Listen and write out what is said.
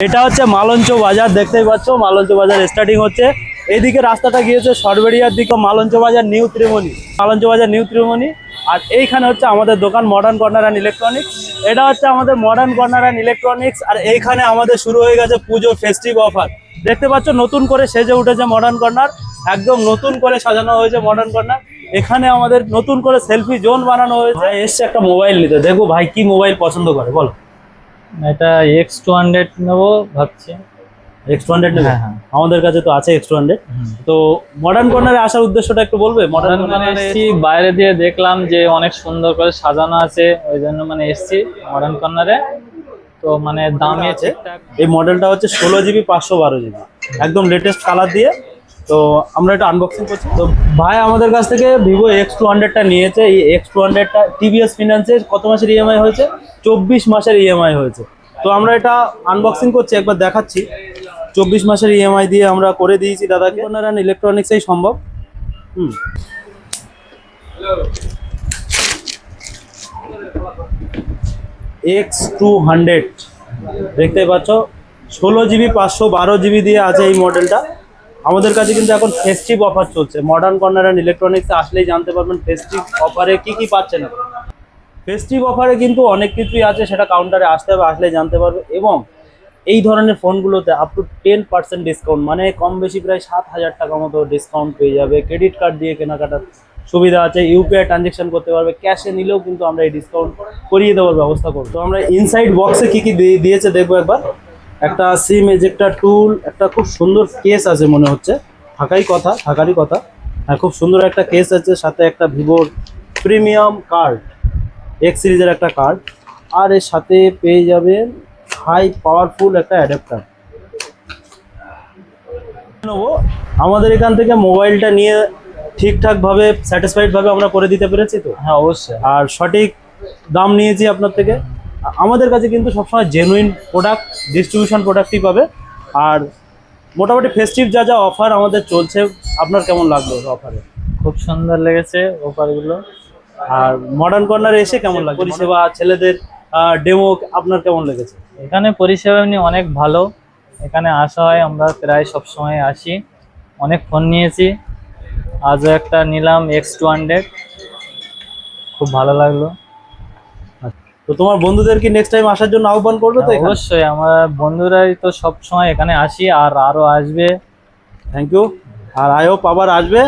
এটা হচ্ছে মালঞ্চ বাজার, দেখতেই পাচ্ছ, মালঞ্চ বাজার স্টার্টিং হচ্ছে। এইদিকে রাস্তাটা গিয়েছে সরবেরিয়ার দিকে, মালঞ্চ বাজার, নিউ ত্রিমণি। মালঞ্চ বাজার, নিউ ত্রিমণি। আর এইখানে হচ্ছে আমাদের দোকান মডার্ন কর্নার অ্যান্ড ইলেকট্রনিক্স এটা হচ্ছে আমাদের মডার্ন কর্নার অ্যান্ড ইলেকট্রনিক্স আর এইখানে আমাদের শুরু হয়ে গেছে পুজো ফেস্টিভ অফার দেখতে পাচ্ছ, নতুন করে সেজে উঠেছে মডার্ন কর্নার একদম নতুন করে সাজানো হয়েছে মডার্ন কর্নার এখানে আমাদের নতুন করে সেলফি জোন বানানো হয়েছে। এসছে একটা মোবাইল নিতে। দেখো ভাই, কি মোবাইল পছন্দ করে, বলো। এটা এক্স টু হান্ড্রেড নেব ভাবছি। এক্স টু হান্ড্রেড নেবে? হ্যাঁ, হ্যাঁ। আমাদের কাছে তো আছে এক্স টু হান্ড্রেড তো মডার্ন কর্নারে আসার উদ্দেশ্যটা একটু বলবে? মডার্ন মানে এসছি। বাইরে দিয়ে দেখলাম যে অনেক সুন্দর করে সাজানো আছে ওই জন্য মানে এসছি মডার্ন কর্নারে তো মানে দামে আছে। এই মডেলটা হচ্ছে ষোলো জিবি পাঁচশো বারো জিবি একদম লেটেস্ট কালার দিয়ে তো আমরা এটা আনবক্সিং করছি। তো ভাই আমাদের কাছ থেকে ভিভো এক্স টু হান্ড্রেডটা নিয়েছে। এই এক্স টু হান্ড্রেডটা টিভিএস ফিনান্সের কত মাসের ইএমআই হয়েছে? চব্বিশ মাসের ইএমআই হয়েছে। তো আমরা এটা আনবক্সিং করছি, একবার দেখাচ্ছি। চব্বিশ মাসের ইএমআই দিয়ে আমরা করে দিয়েছি দাদাকে। ওনার ইলেকট্রনিক্সেই সম্ভব। হুম। এক্স টু হান্ড্রেড দেখতে পাচ্ছ? ষোলো জিবি পাঁচশো বারো জিবি দিয়ে আছে এই মডেলটা আমাদের কাছে কিন্তু এখন ফেস্টিভ অফার চলছে। মডার্ন কর্নার অ্যান্ড ইলেকট্রনিক্সে আসলেই জানতে পারবেন ফেস্টিভ অফারে কি কি পাচ্ছেন আপনি। ফেস্টিভ অফারে কিন্তু অনেক কিছুই আছে, সেটা কাউন্টারে আসতে হবে আসলে জানতে পারবে। এবং এই ধরনের ফোনগুলোতে up to ten percent discount মানে কম বেশি প্রায় সাত হাজার টাকা মতো ডিসকাউন্ট পেয়ে যাবে। ক্রেডিট কার্ড দিয়ে কেনাকাটার সুবিধা আছে ইউপিআই ট্রানজেকশন করতে পারবে। ক্যাশে নিলেও কিন্তু আমরা এই ডিসকাউন্ট করিয়ে দেওয়ার ব্যবস্থা করব। তো আমরা ইনসাইড বক্সে কী কী দিয়ে- দিয়েছে দেখব একবার। একটা সিম এজেক্টার টুল একটা খুব সুন্দর কেস আছে মনে হচ্ছে। থাকাই কথা থাকারই কথা। হ্যাঁ খুব সুন্দর একটা কেস আছে সাথে একটা ভিভোর প্রিমিয়াম কার্ড এক্স সিরিজের একটা কার্ড আর এর সাথে পেয়ে যাবেন হাই পাওয়ারফুল একটা অ্যাডাপ্টার নেব। আমাদের এখান থেকে মোবাইলটা নিয়ে ঠিকঠাকভাবে স্যাটিসফাইডভাবে আমরা করে দিতে পেরেছি তো? হ্যাঁ অবশ্যই। আর সঠিক দাম নিয়েছি আপনার থেকে? আমাদের কাছে কিন্তু সবসময় জেনুইন প্রোডাক্ট ডিস্ট্রিবিউশন প্রোডাক্টই পাবে। আর মোটামুটি ফেস্টিভ যা যা অফার আমাদের চলছে আপনার কেমন লাগল অফারে খুব সুন্দর লেগেছে অফারগুলো আর মডার্ন কর্নারে এসে কেমন লাগে পরিষেবা ছেলেদের ডেমো আপনার কেমন লেগেছে? এখানে পরিষেবা এমনি অনেক ভালো। এখানে আসা হয় আমরা প্রায় সব সময় আসি। অনেক ফোন নিয়েছি। আজও একটা নিলাম এক্স টু হান্ড্রেড খুব ভালো লাগল। তো তোমার বন্ধুদের কি নেক্সট টাইম আসার জন্য আহ্বান করবে তো অবশ্যই আমার বন্ধুরাই তো সব সময় এখানে আসি আর আরও আসবে। থ্যাংক ইউ আর আই হোপ আবার আসবে।